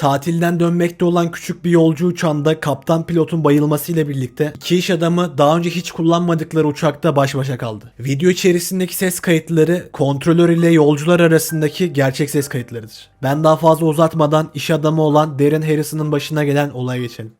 Tatilden dönmekte olan küçük bir yolcu uçağında kaptan pilotun bayılmasıyla birlikte iki iş adamı daha önce hiç kullanmadıkları uçakta baş başa kaldı. Video içerisindeki ses kayıtları kontrolör ile yolcular arasındaki gerçek ses kayıtlarıdır. Ben daha fazla uzatmadan iş adamı olan Darren Harrison'ın başına gelen olaya geçelim.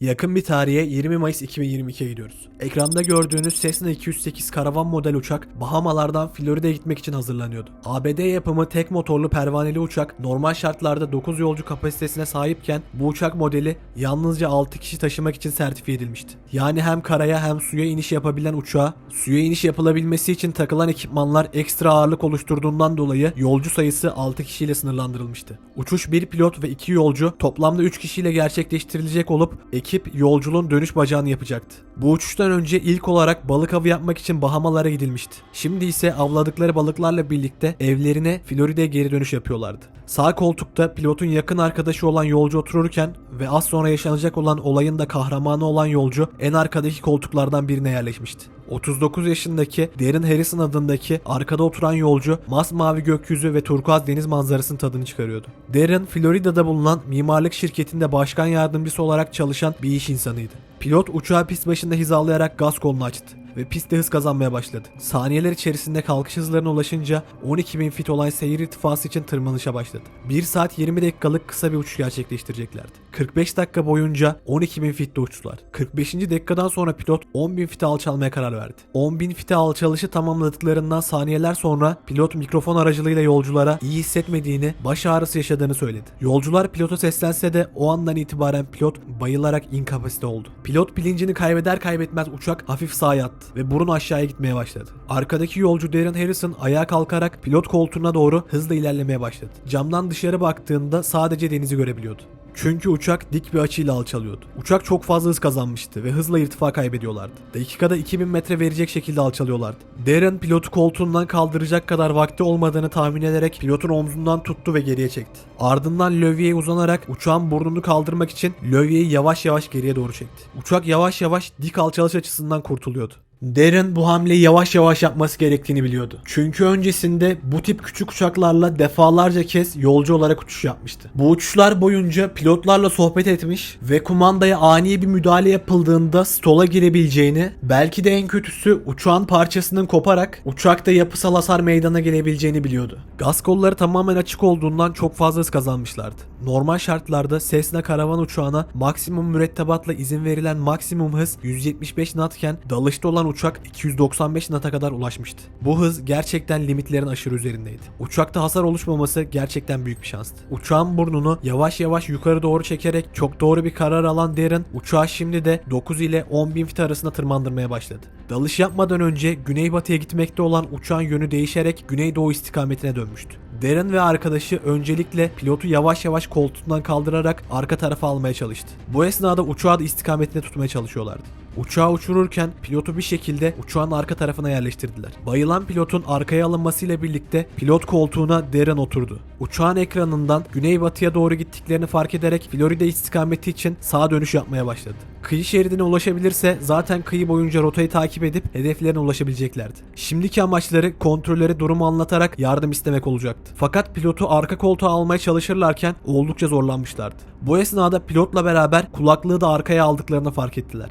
Yakın bir tarihe 20 Mayıs 2022'ye gidiyoruz. Ekranda gördüğünüz Cessna 208 karavan model uçak Bahamalardan Florida'ya gitmek için hazırlanıyordu. ABD yapımı tek motorlu pervaneli uçak normal şartlarda 9 yolcu kapasitesine sahipken bu uçak modeli yalnızca 6 kişi taşımak için sertifiye edilmişti. Yani hem karaya hem suya iniş yapabilen uçağa suya iniş yapılabilmesi için takılan ekipmanlar ekstra ağırlık oluşturduğundan dolayı yolcu sayısı 6 kişiyle sınırlandırılmıştı. Uçuş bir pilot ve 2 yolcu toplamda 3 kişiyle gerçekleştirilecek olup ekip yolculuğun dönüş bacağını yapacaktı. Bu uçuştan önce ilk olarak balık avı yapmak için Bahamalara gidilmişti. Şimdi ise avladıkları balıklarla birlikte evlerine Florida'ya geri dönüş yapıyorlardı. Sağ koltukta pilotun yakın arkadaşı olan yolcu otururken ve az sonra yaşanacak olan olayın da kahramanı olan yolcu en arkadaki koltuklardan birine yerleşmişti. 39 yaşındaki Darren Harrison adındaki arkada oturan yolcu masmavi gökyüzü ve turkuaz deniz manzarasının tadını çıkarıyordu. Darren, Florida'da bulunan mimarlık şirketinde başkan yardımcısı olarak çalışan bir iş insanıydı. Pilot uçağı pist başında hizalayarak gaz kolunu açtı ve pistte hız kazanmaya başladı. Saniyeler içerisinde kalkış hızlarına ulaşınca 12.000 fit olan seyir irtifası için tırmanışa başladı. 1 saat 20 dakikalık kısa bir uçuş gerçekleştireceklerdi. 45 dakika boyunca 12.000 fitte uçtular. 45. dakikadan sonra pilot 10.000 fite alçalmaya karar verdi. 10.000 fite alçalışı tamamladıklarından saniyeler sonra pilot mikrofon aracılığıyla yolculara iyi hissetmediğini, baş ağrısı yaşadığını söyledi. Yolcular pilota seslense de o andan itibaren pilot bayılarak inkapasite oldu. Pilot bilincini kaybeder kaybetmez uçak hafif sağa yattı ve burun aşağıya gitmeye başladı. Arkadaki yolcu Darren Harrison ayağa kalkarak pilot koltuğuna doğru hızla ilerlemeye başladı. Camdan dışarı baktığında sadece denizi görebiliyordu. Çünkü uçak dik bir açıyla alçalıyordu. Uçak çok fazla hız kazanmıştı ve hızla irtifa kaybediyorlardı. Dakikada 2000 metre verecek şekilde alçalıyorlardı. Darren pilotu koltuğundan kaldıracak kadar vakti olmadığını tahmin ederek pilotun omzundan tuttu ve geriye çekti. Ardından lövyeye uzanarak uçağın burnunu kaldırmak için lövyeyi yavaş yavaş geriye doğru çekti. Uçak yavaş yavaş dik alçalış açısından kurtuluyordu. Darren bu hamleyi yavaş yavaş yapması gerektiğini biliyordu. Çünkü öncesinde bu tip küçük uçaklarla defalarca kez yolcu olarak uçuş yapmıştı. Bu uçuşlar boyunca pilotlarla sohbet etmiş ve kumandaya ani bir müdahale yapıldığında stola girebileceğini, belki de en kötüsü uçağın parçasının koparak uçakta yapısal hasar meydana gelebileceğini biliyordu. Gaz kolları tamamen açık olduğundan çok fazla hız kazanmışlardı. Normal şartlarda Cessna karavan uçağına maksimum mürettebatla izin verilen maksimum hız 175 knotken dalışta olan uçak 295 knot'a kadar ulaşmıştı. Bu hız gerçekten limitlerin aşırı üzerindeydi. Uçakta hasar oluşmaması gerçekten büyük bir şanstı. Uçağın burnunu yavaş yavaş yukarı doğru çekerek çok doğru bir karar alan Darren uçağı şimdi de 9 ile 10 bin fit arasında tırmandırmaya başladı. Dalış yapmadan önce güneybatıya gitmekte olan uçağın yönü değişerek güneydoğu istikametine dönmüştü. Darren ve arkadaşı öncelikle pilotu yavaş yavaş koltuğundan kaldırarak arka tarafa almaya çalıştı. Bu esnada uçağı da istikametine tutmaya çalışıyorlardı. Uçağı uçururken pilotu bir şekilde uçağın arka tarafına yerleştirdiler. Bayılan pilotun arkaya alınmasıyla birlikte pilot koltuğuna Darren oturdu. Uçağın ekranından güneybatıya doğru gittiklerini fark ederek Florida istikameti için sağa dönüş yapmaya başladı. Kıyı şeridine ulaşabilirse zaten kıyı boyunca rotayı takip edip hedeflerine ulaşabileceklerdi. Şimdiki amaçları kontrolleri durumu anlatarak yardım istemek olacaktı. Fakat pilotu arka koltuğa almaya çalışırlarken oldukça zorlanmışlardı. Bu esnada pilotla beraber kulaklığı da arkaya aldıklarını fark ettiler.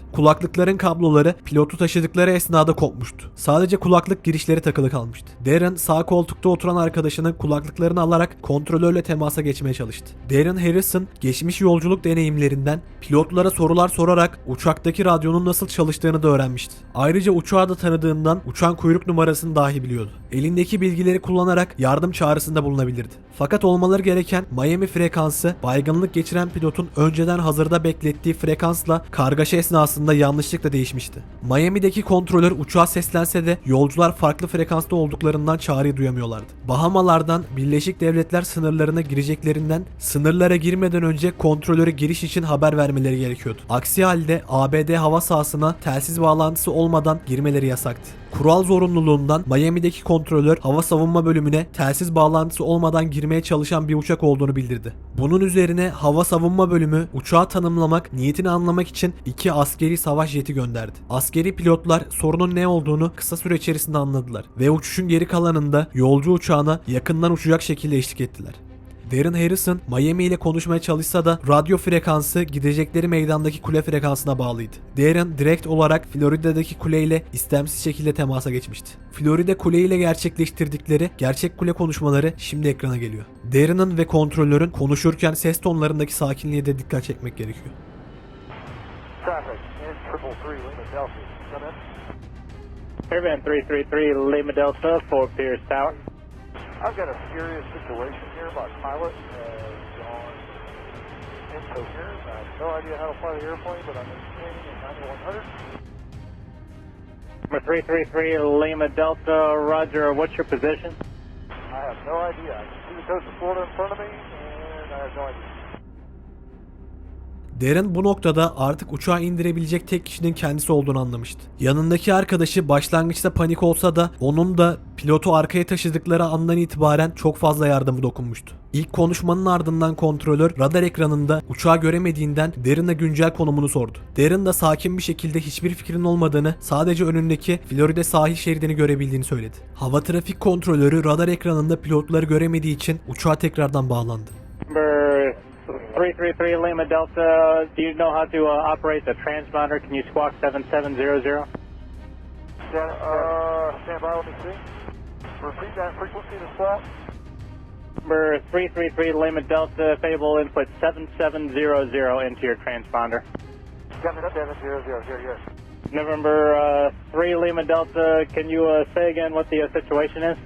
Kulaklıkların kabloları pilotu taşıdıkları esnada kopmuştu. Sadece kulaklık girişleri takılı kalmıştı. Darren sağ koltukta oturan arkadaşının kulaklıklarını alarak kontrolörle temasa geçmeye çalıştı. Darren Harrison geçmiş yolculuk deneyimlerinden pilotlara sorular sorarak uçaktaki radyonun nasıl çalıştığını da öğrenmişti. Ayrıca uçağı da tanıdığından uçağın kuyruk numarasını dahi biliyordu. Elindeki bilgileri kullanarak yardım çağrısında bulunabilirdi. Fakat olmaları gereken Miami frekansı baygınlık geçiren pilotun önceden hazırda beklettiği frekansla kargaşa esnasında yanlış yanlışlıkla değişmişti. Miami'deki kontrolör uçağa seslense de yolcular farklı frekansta olduklarından çağrıyı duyamıyorlardı. Bahamalardan Birleşik Devletler sınırlarına gireceklerinden sınırlara girmeden önce kontrolöre giriş için haber vermeleri gerekiyordu. Aksi halde ABD hava sahasına telsiz bağlantısı olmadan girmeleri yasaktı. Kural zorunluluğundan Miami'deki kontrolör hava savunma bölümüne telsiz bağlantısı olmadan girmeye çalışan bir uçak olduğunu bildirdi. Bunun üzerine hava savunma bölümü uçağı tanımlamak, niyetini anlamak için iki askeri savaş jeti gönderdi. Askeri pilotlar sorunun ne olduğunu kısa süre içerisinde anladılar ve uçuşun geri kalanında yolcu uçağına yakından uçacak şekilde eşlik ettiler. Darren Harrison Miami ile konuşmaya çalışsa da radyo frekansı gidecekleri meydandaki kule frekansına bağlıydı. Darren direkt olarak Florida'daki kule ile istemsiz şekilde temasa geçmişti. Florida kule ile gerçekleştirdikleri gerçek kule konuşmaları şimdi ekrana geliyor. Darren'ın ve kontrolörün konuşurken ses tonlarındaki sakinliğe de dikkat çekmek gerekiyor. Traffic triple three Lima Delta. Come in. Caravan 333 Lima Delta, Fort Pierce Tower. I've got a serious situation here. My pilot has uh, gone incoherent. I have no idea how to fly the airplane, but I'm maintaining at 9100. Number 333 Lima Delta, Roger. What's your position? I have no idea. I can see the coast of Florida in front of me, and I have no idea. Darren bu noktada artık uçağı indirebilecek tek kişinin kendisi olduğunu anlamıştı. Yanındaki arkadaşı başlangıçta panik olsa da onun da pilotu arkaya taşıdıkları andan itibaren çok fazla yardımı dokunmuştu. İlk konuşmanın ardından kontrolör radar ekranında uçağı göremediğinden Darren'a güncel konumunu sordu. Darren da sakin bir şekilde hiçbir fikrin olmadığını, sadece önündeki Florida sahil şeridini görebildiğini söyledi. Hava trafik kontrolörü radar ekranında pilotları göremediği için uçağa tekrardan bağlandı. Number 333 Lima Delta, do you know how to uh, operate the transponder? Can you squawk 7700? Stand, uh, stand by, let me see. Repeat that frequency to squawk. Number 333 Lima Delta, Fable input 7700 into your transponder. Got me seven zero zero zero. Yes. November uh, 3 Lima Delta, can you uh, say again what the uh, situation is?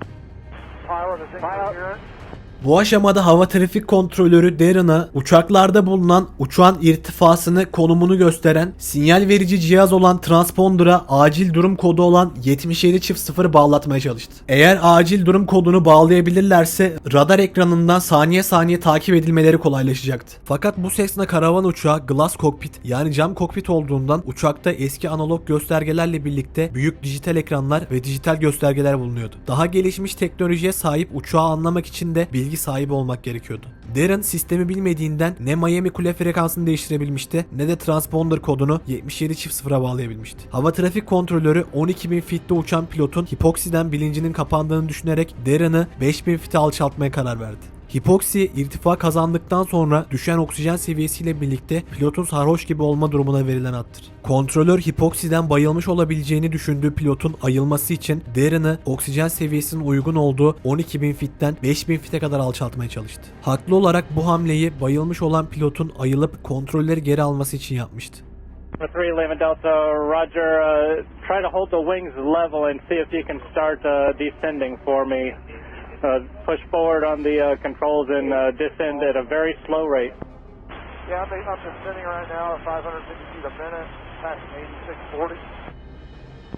Pilot is incoherent. Bu aşamada hava trafik kontrolörü Darren'a uçaklarda bulunan uçağın irtifasını, konumunu gösteren sinyal verici cihaz olan transponder'a acil durum kodu olan 77.0 bağlatmaya çalıştı. Eğer acil durum kodunu bağlayabilirlerse radar ekranından saniye saniye takip edilmeleri kolaylaşacaktı. Fakat bu Cessna karavan uçağı glass cockpit yani cam kokpit olduğundan uçakta eski analog göstergelerle birlikte büyük dijital ekranlar ve dijital göstergeler bulunuyordu. Daha gelişmiş teknolojiye sahip uçağı anlamak için de bilgi sahibi olmak gerekiyordu. Darren sistemi bilmediğinden ne Miami kule frekansını değiştirebilmişti ne de transponder kodunu 77.0'a bağlayabilmişti. Hava trafik kontrolörü 12.000 fitte uçan pilotun hipoksiden bilincinin kapandığını düşünerek Darren'ı 5.000 fite alçaltmaya karar verdi. Hipoksi irtifa kazandıktan sonra düşen oksijen seviyesiyle birlikte pilotun sarhoş gibi olma durumuna verilen addır. Kontrolör hipoksiden bayılmış olabileceğini düşündüğü pilotun ayılması için Darren'ı oksijen seviyesinin uygun olduğu 12.000 fitten 5.000 fite kadar alçaltmaya çalıştı. Haklı olarak bu hamleyi bayılmış olan pilotun ayılıp kontrolleri geri alması için yapmıştı. Number 3 Lima Delta, Roger. Uh, try to hold the wings level and see if you can start uh, descending for me. Uh, push forward on the uh, controls and uh, descend at a very slow rate. Yeah, I'm, I'm descending right now at 550 feet a minute, passing 8640.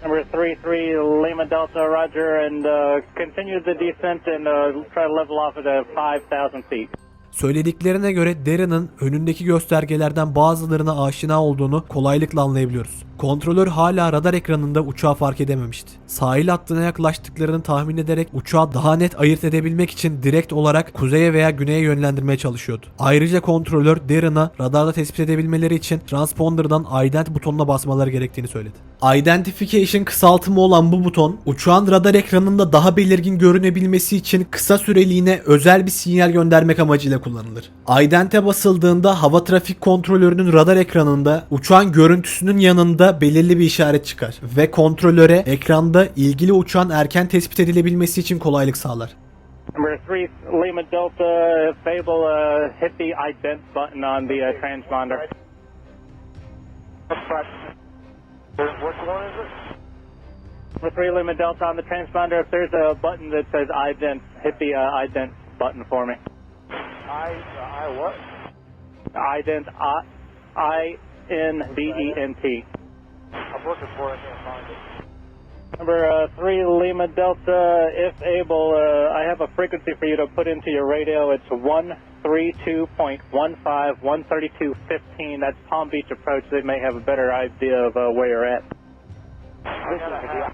Number 3-3 Lima Delta, Roger, and uh, continue the descent and uh, try to level off at uh, 5,000 feet. Söylediklerine göre Darren'ın önündeki göstergelerden bazılarına aşina olduğunu kolaylıkla anlayabiliyoruz. Kontrolör hala radar ekranında uçağı fark edememişti. Sahil hattına yaklaştıklarını tahmin ederek uçağı daha net ayırt edebilmek için direkt olarak kuzeye veya güneye yönlendirmeye çalışıyordu. Ayrıca kontrolör Darren'a radarda tespit edebilmeleri için transponder'dan ident butonuna basmaları gerektiğini söyledi. Identification kısaltımı olan bu buton uçağın radar ekranında daha belirgin görünebilmesi için kısa süreliğine özel bir sinyal göndermek amacıyla kullanılır. Ident'e basıldığında hava trafik kontrolörünün radar ekranında uçağın görüntüsünün yanında belirli bir işaret çıkar ve kontrolöre ekranda ilgili uçağın erken tespit edilebilmesi için kolaylık sağlar. Number 3 Lima Delta, Fable, uh, hit the ident button on the uh, transponder. Which one is it? Number 3 Lima Delta on the transponder, if there's a button that says ident, hit the uh, ident button for me. I, I what? Ident, I, I N D E N T. I'm looking for it, I can't find it. Number uh, three Lima Delta, if able, uh, I have a frequency for you to put into your radio. It's 132.15, 132.15. That's Palm Beach approach. They may have a better idea of uh, where you're at. I got a half.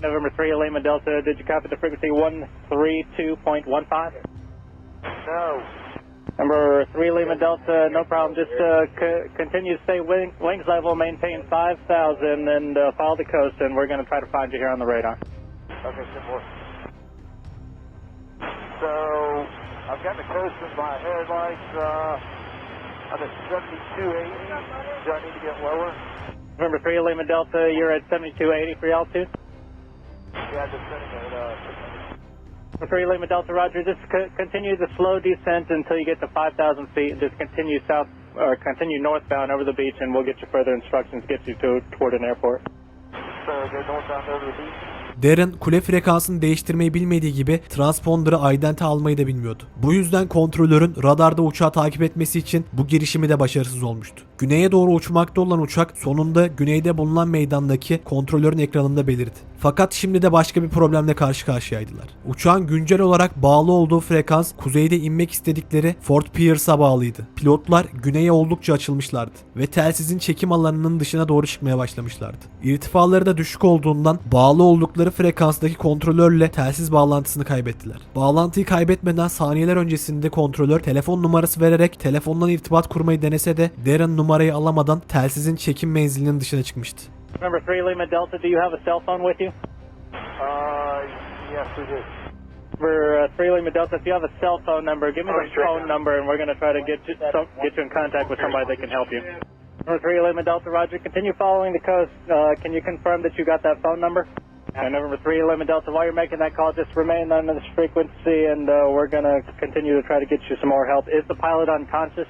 November 3 Lima Delta, did you copy the frequency 132.15? No. Number 3 Lima Delta, no problem. Just uh, c- continue to stay wing- wings level, maintain 5,000, and uh, follow the coast, and we're going to try to find you here on the radar. Okay. So, I've got the coast in my headlights, uh, I'm at 7280. Do I need to get lower? November 3 Lima Delta, you're at 7280 for your altitude. Yeah, just sitting at, uh, Number 3 Lima Delta, Roger. Just c- continue the slow descent until you get to 5,000 feet, and just continue south or continue northbound over the beach, and we'll get you further instructions, get you to toward an airport. Darren kule frekansını değiştirmeyi bilmediği gibi transponder'ı idente almayı da bilmiyordu. Bu yüzden kontrolörün radarda uçağı takip etmesi için bu girişimi de başarısız olmuştu. Güneye doğru uçmakta olan uçak sonunda güneyde bulunan meydandaki kontrolörün ekranında belirdi. Fakat şimdi de başka bir problemle karşı karşıyaydılar. Uçağın güncel olarak bağlı olduğu frekans kuzeyde inmek istedikleri Fort Pierce'a bağlıydı. Pilotlar güneye oldukça açılmışlardı ve telsizin çekim alanının dışına doğru çıkmaya başlamışlardı. İrtifaları da düşük olduğundan bağlı oldukları frekanstaki kontrolörle telsiz bağlantısını kaybettiler. Bağlantıyı kaybetmeden saniyeler öncesinde kontrolör telefon numarası vererek telefondan irtibat kurmayı denese de Darren numarayı alamadan telsizin çekim menzilinin dışına çıkmıştı. Number 3 Lima Delta, do you have a cell phone with you? Uh, yes, we do. Number uh, 3 Lima Delta, if you have a cell phone number, give me the phone number, and we're going to try to get you, some, get you in contact with somebody that can help you. Number 3 Lima Delta, Roger. Continue following the coast. Uh, can you confirm that you got that phone number? And number 3 Lima Delta, while you're making that call, just remain on this frequency, and uh, we're going to continue to try to get you some more help. Is the pilot unconscious?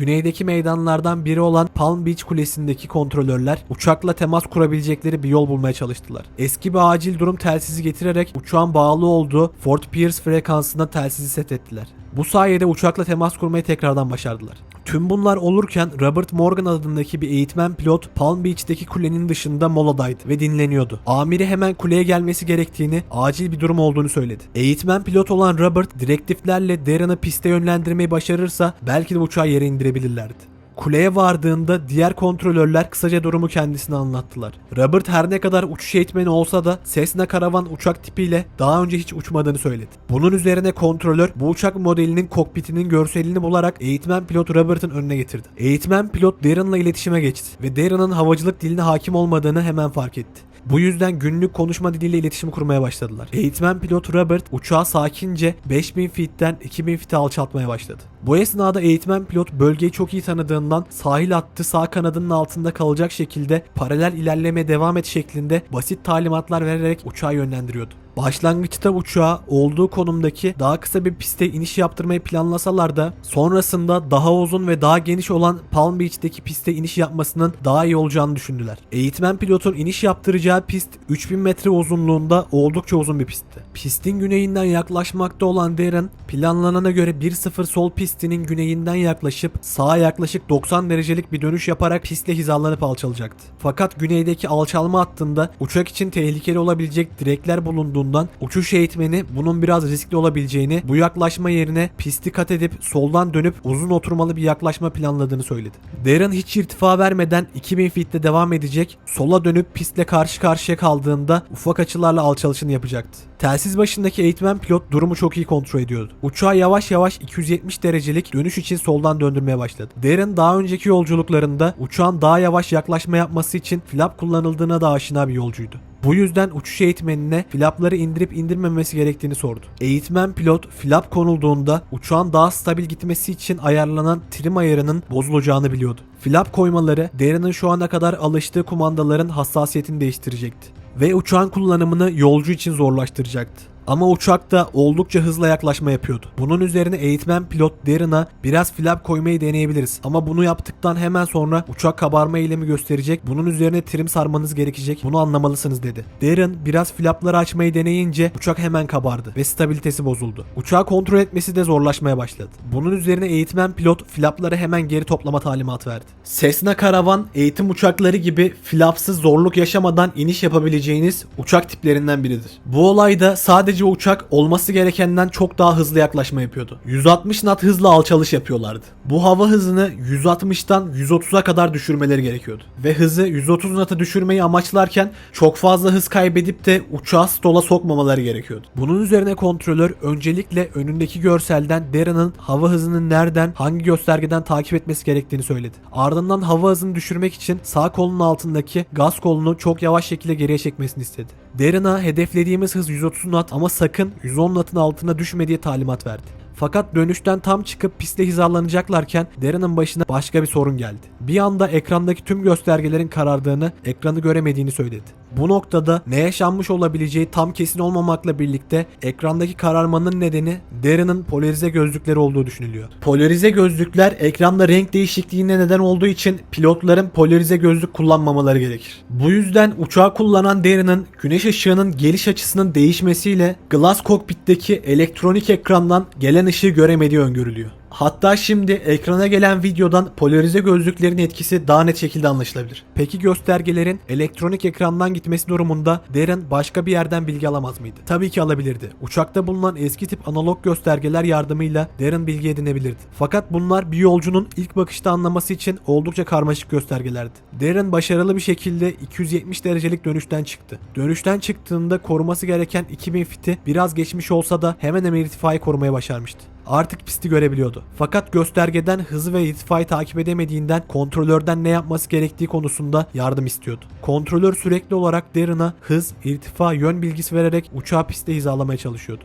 Güneydeki meydanlardan biri olan Palm Beach Kulesi'ndeki kontrolörler uçakla temas kurabilecekleri bir yol bulmaya çalıştılar. Eski bir acil durum telsizi getirerek uçağın bağlı olduğu Fort Pierce frekansına telsizi set ettiler. Bu sayede uçakla temas kurmayı tekrardan başardılar. Tüm bunlar olurken Robert Morgan adındaki bir eğitmen pilot Palm Beach'teki kulenin dışında moladaydı ve dinleniyordu. Amiri hemen kuleye gelmesi gerektiğini, acil bir durum olduğunu söyledi. Eğitmen pilot olan Robert direktiflerle Darren'ı piste yönlendirmeyi başarırsa belki de uçağı yere indirebilirlerdi. Kuleye vardığında diğer kontrolörler kısaca durumu kendisine anlattılar. Robert her ne kadar uçuş eğitmeni olsa da Cessna Caravan uçak tipiyle daha önce hiç uçmadığını söyledi. Bunun üzerine kontrolör bu uçak modelinin kokpitinin görselini bularak eğitmen pilot Robert'ın önüne getirdi. Eğitmen pilot Darren'la iletişime geçti ve Darren'ın havacılık diline hakim olmadığını hemen fark etti. Bu yüzden günlük konuşma diliyle iletişim kurmaya başladılar. Eğitmen pilot Robert uçağı sakince 5000 feet'ten 2000 feet'e alçaltmaya başladı. Bu esnada eğitmen pilot bölgeyi çok iyi tanıdığından sahil hattı sağ kanadının altında kalacak şekilde paralel ilerlemeye devam et şeklinde basit talimatlar vererek uçağı yönlendiriyordu. Başlangıçta uçağa olduğu konumdaki daha kısa bir piste iniş yaptırmayı planlasalar da sonrasında daha uzun ve daha geniş olan Palm Beach'teki piste iniş yapmasının daha iyi olacağını düşündüler. Eğitmen pilotun iniş yaptıracağı pist 3000 metre uzunluğunda oldukça uzun bir pistti. Pistin güneyinden yaklaşmakta olan Darren planlanana göre 1-0 sol pistinin güneyinden yaklaşıp sağa yaklaşık 90 derecelik bir dönüş yaparak pistle hizalanıp alçalacaktı. Fakat güneydeki alçalma hattında uçak için tehlikeli olabilecek direkler bulunduğundan uçuş eğitmeni bunun biraz riskli olabileceğini, bu yaklaşma yerine pisti kat edip soldan dönüp uzun oturmalı bir yaklaşma planladığını söyledi. Darren hiç irtifa vermeden 2000 feet'te devam edecek, sola dönüp pistle karşı karşıya kaldığında ufak açılarla alçalışını yapacaktı. Telsiz başındaki eğitmen pilot durumu çok iyi kontrol ediyordu. Uçağı yavaş yavaş 270 derecelik dönüş için soldan döndürmeye başladı. Darren daha önceki yolculuklarında uçağın daha yavaş yaklaşma yapması için flap kullanıldığına da aşina bir yolcuydu. Bu yüzden uçuş eğitmenine flapları indirip indirmemesi gerektiğini sordu. Eğitmen pilot flap konulduğunda uçağın daha stabil gitmesi için ayarlanan trim ayarının bozulacağını biliyordu. Flap koymaları Darren'ın şu ana kadar alıştığı kumandaların hassasiyetini değiştirecekti ve uçağın kullanımını yolcu için zorlaştıracaktı. Ama uçak da oldukça hızla yaklaşma yapıyordu. Bunun üzerine eğitmen pilot Darren'a biraz flap koymayı deneyebiliriz. Ama bunu yaptıktan hemen sonra uçak kabarma eylemi gösterecek. Bunun üzerine trim sarmanız gerekecek. Bunu anlamalısınız dedi. Darren biraz flapları açmayı deneyince uçak hemen kabardı ve stabilitesi bozuldu. Uçağı kontrol etmesi de zorlaşmaya başladı. Bunun üzerine eğitmen pilot flapları hemen geri toplama talimatı verdi. Cessna Karavan eğitim uçakları gibi flapsız zorluk yaşamadan iniş yapabileceğiniz uçak tiplerinden biridir. Bu olayda sadece uçak olması gerekenden çok daha hızlı yaklaşma yapıyordu. 160 knot hızla alçalış yapıyorlardı. Bu hava hızını 160'tan 130'a kadar düşürmeleri gerekiyordu. Ve hızı 130 knot'a düşürmeyi amaçlarken çok fazla hız kaybedip de uçağı stola sokmamaları gerekiyordu. Bunun üzerine kontrolör öncelikle önündeki görselden Darren'ın hava hızını nereden, hangi göstergeden takip etmesi gerektiğini söyledi. Ardından hava hızını düşürmek için sağ kolunun altındaki gaz kolunu çok yavaş şekilde geriye çekmesini istedi. Darren'a hedeflediğimiz hız 130 knot ama sakın 110 knot'un altına düşme diye talimat verdi. Fakat dönüşten tam çıkıp piste hizalanacaklarken Darren'ın başına başka bir sorun geldi. Bir anda ekrandaki tüm göstergelerin karardığını, ekranı göremediğini söyledi. Bu noktada ne yaşanmış olabileceği tam kesin olmamakla birlikte ekrandaki kararmanın nedeni Darren'ın polarize gözlükleri olduğu düşünülüyor. Polarize gözlükler ekranda renk değişikliğine neden olduğu için pilotların polarize gözlük kullanmamaları gerekir. Bu yüzden uçağı kullanan Darren'ın güneş ışığının geliş açısının değişmesiyle Glass Cockpit'teki elektronik ekrandan gelen ışığı göremediği öngörülüyor. Hatta şimdi ekrana gelen videodan polarize gözlüklerin etkisi daha net şekilde anlaşılabilir. Peki göstergelerin elektronik ekrandan gitmesi durumunda Darren başka bir yerden bilgi alamaz mıydı? Tabii ki alabilirdi. Uçakta bulunan eski tip analog göstergeler yardımıyla Darren bilgi edinebilirdi. Fakat bunlar bir yolcunun ilk bakışta anlaması için oldukça karmaşık göstergelerdi. Darren başarılı bir şekilde 270 derecelik dönüşten çıktı. Dönüşten çıktığında koruması gereken 2000 fiti biraz geçmiş olsa da hemen hemen irtifayı korumaya başarmıştı artık pisti görebiliyordu. Fakat göstergeden hızı ve irtifayı takip edemediğinden kontrolörden ne yapması gerektiği konusunda yardım istiyordu. Kontrolör sürekli olarak Darren'a hız, irtifa, yön bilgisi vererek uçağı piste hizalamaya çalışıyordu.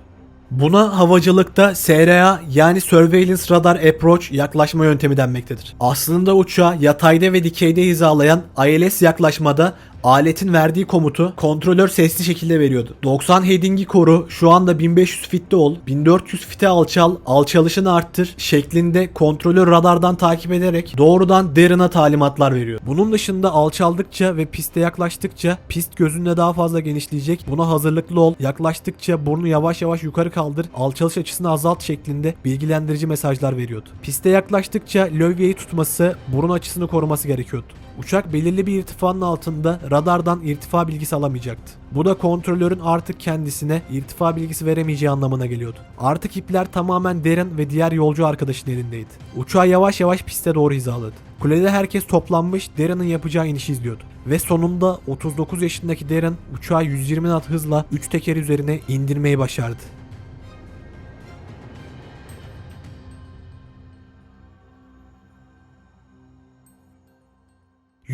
Buna havacılıkta SRA yani Surveillance Radar Approach yaklaşma yöntemi denmektedir. Aslında uçağı yatayda ve dikeyde hizalayan ILS yaklaşmada aletin verdiği komutu kontrolör sesli şekilde veriyordu. 90 heading'i koru, şu anda 1500 fitte ol, 1400 fite alçal, alçalışını arttır şeklinde kontrolör radardan takip ederek doğrudan Darren'a talimatlar veriyor. Bunun dışında alçaldıkça ve piste yaklaştıkça pist gözünde daha fazla genişleyecek. Buna hazırlıklı ol. Yaklaştıkça burnu yavaş yavaş yukarı kaldır. Alçalış açısını azalt şeklinde bilgilendirici mesajlar veriyordu. Piste yaklaştıkça lövyeyi tutması, burun açısını koruması gerekiyordu. Uçak belirli bir irtifanın altında radardan irtifa bilgisi alamayacaktı. Bu da kontrolörün artık kendisine irtifa bilgisi veremeyeceği anlamına geliyordu. Artık ipler tamamen Darren ve diğer yolcu arkadaşın elindeydi. Uçağı yavaş yavaş piste doğru hizaladı. Kulede herkes toplanmış Darren'ın yapacağı inişi izliyordu. Ve sonunda 39 yaşındaki Darren uçağı 120 knot hızla 3 teker üzerine indirmeyi başardı.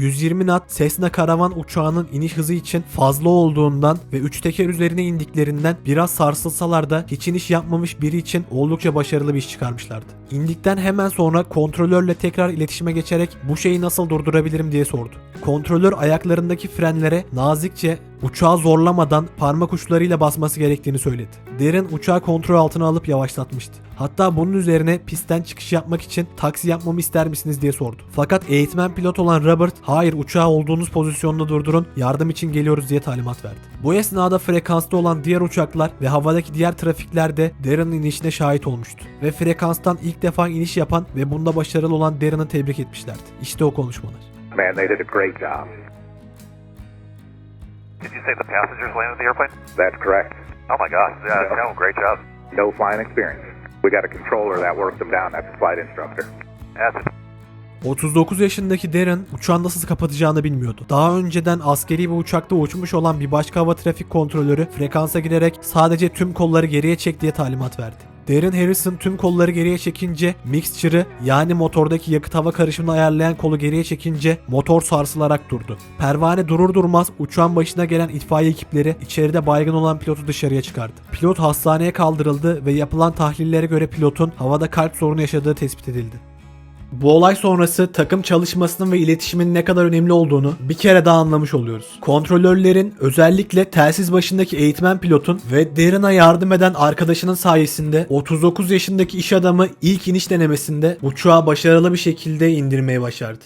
...120 knot Cessna karavan uçağının iniş hızı için fazla olduğundan ve 3 teker üzerine indiklerinden biraz sarsılsalar da hiç iniş yapmamış biri için oldukça başarılı bir iş çıkarmışlardı. İndikten hemen sonra kontrolörle tekrar iletişime geçerek bu şeyi nasıl durdurabilirim diye sordu. Kontrolör ayaklarındaki frenlere nazikçe uçağı zorlamadan parmak uçlarıyla basması gerektiğini söyledi. Darren uçağı kontrol altına alıp yavaşlatmıştı. Hatta bunun üzerine pistten çıkış yapmak için taksi yapmamı ister misiniz diye sordu. Fakat eğitmen pilot olan Robert hayır uçağı olduğunuz pozisyonda durdurun yardım için geliyoruz diye talimat verdi. Bu esnada frekansta olan diğer uçaklar ve havadaki diğer trafikler de Darren'ın inişine şahit olmuştu. Ve frekanstan ilk defa iniş yapan ve bunda başarılı olan Darren'ı tebrik etmişlerdi. İşte o konuşmalar. Man, they did a great job. Did you say the passengers landed the airplane? That's correct. Oh my gosh, yeah, no, great job. No flying experience. We got a controller that works them down. That's the flight instructor. That's 39 yaşındaki Darren uçağın nasıl kapatacağını bilmiyordu. Daha önceden askeri bir uçakta uçmuş olan bir başka hava trafik kontrolörü frekansa girerek sadece tüm kolları geriye çek diye talimat verdi. Darren Harrison tüm kolları geriye çekince mixture'ı yani motordaki yakıt hava karışımını ayarlayan kolu geriye çekince motor sarsılarak durdu. Pervane durur durmaz uçağın başına gelen itfaiye ekipleri içeride baygın olan pilotu dışarıya çıkardı. Pilot hastaneye kaldırıldı ve yapılan tahlillere göre pilotun havada kalp sorunu yaşadığı tespit edildi. Bu olay sonrası takım çalışmasının ve iletişimin ne kadar önemli olduğunu bir kere daha anlamış oluyoruz. Kontrolörlerin özellikle telsiz başındaki eğitmen pilotun ve Darren'a yardım eden arkadaşının sayesinde 39 yaşındaki iş adamı ilk iniş denemesinde uçağı başarılı bir şekilde indirmeyi başardı.